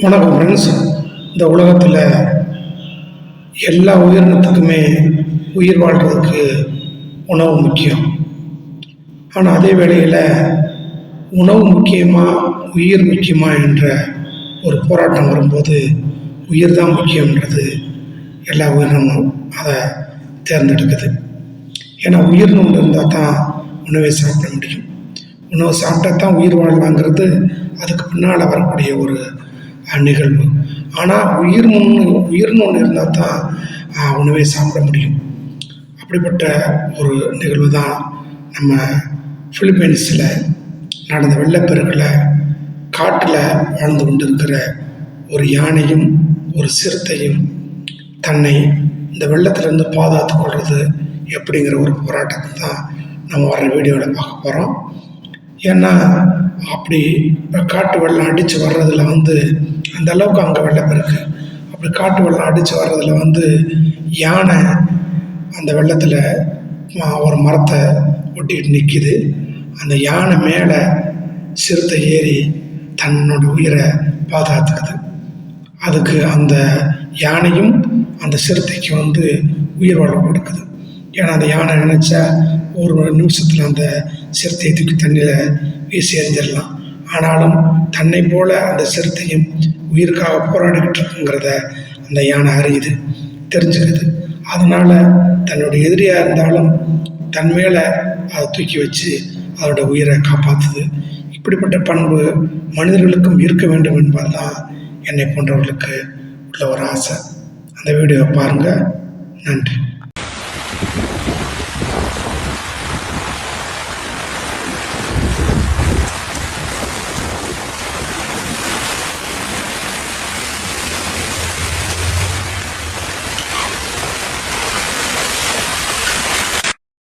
வணக்கம் ஃப்ரெண்ட்ஸ் இந்த உலகத்தில் எல்லா உயிரினத்துக்குமே உயிர் வாழ்கிறதுக்கு உணவு முக்கியம். ஆனால் அதே வேளையில் உணவு முக்கியமாக உயிர் முக்கியமா என்ற ஒரு போராட்டம் வரும்போது உயிர் தான் முக்கியன்றது எல்லா உயிரினமும் அதை தேர்ந்தெடுக்குது. ஏன்னா உயிர்னு ஒன்று இருந்தால் தான் உணவை சாப்பிட முடியும். உணவு சாப்பிட்டா தான் உயிர் வாழலாங்கிறது அதுக்கு பின்னால் வரக்கூடிய ஒரு நிகழ்வு. ஆனால் உயிர் முன்னு உயிர்னு ஒன்று இருந்தால் தான் உணவை சாப்பிட முடியும். அப்படிப்பட்ட ஒரு நிகழ்வு தான் நம்ம ஃபிலிப்பைன்ஸில் நடந்த வெள்ளப்பெருக்கில் காட்டில் வாழ்ந்து கொண்டிருக்கிற ஒரு யானையும் ஒரு சிறுத்தையும் தன்னை இந்த வெள்ளத்திலிருந்து பாதுகாத்து கொள்வது எப்படிங்கிற ஒரு போராட்டத்தை தான் நம்ம வர்ற வீடியோவில் பார்க்க போகிறோம் ஏன்னா அப்படி காட்டு வெள்ளம் அடித்து வர்றதில் வந்து அந்த அளவுக்கு அங்கே வெள்ளம் இருக்கு. அப்படி காட்டு வெள்ளம் அடித்து வர்றதுல வந்து யானை அந்த வெள்ளத்தில் ஒரு மரத்தை ஒட்டிக்கிட்டு நிற்கிது அந்த யானை மேலே சிறுத்தை ஏறி தன்னோட உயிரை பாதுகாத்துக்குது. அதுக்கு அந்த யானையும் அந்த சிறுத்தைக்கு வந்து உயிர் வாழ கொடுக்குது. ஏன்னா அந்த யானை நினச்சா ஒரு நிமிஷத்தில் அந்த சிறுத்தையை தூக்கி தண்ணியில் வீசி எறிஞ்சிடலாம். ஆனாலும் தன்னை போல அந்த சிறுத்தையும் உயிருக்காக போராடிக்கிட்டு இருக்குங்கிறத அந்த யானை அறியுது தெரிஞ்சுக்குது. அதனால் தன்னுடைய எதிரியாக இருந்தாலும் தன் மேலே அதை தூக்கி வச்சு அதோட உயிரை காப்பாற்றுது இப்படிப்பட்ட பண்பு மனிதர்களுக்கும் இருக்க வேண்டும் என்பதுதான் என்னை போன்றவர்களுக்கு உள்ள ஒரு ஆசை. அந்த வீடியோவை பாருங்கள் நன்றி.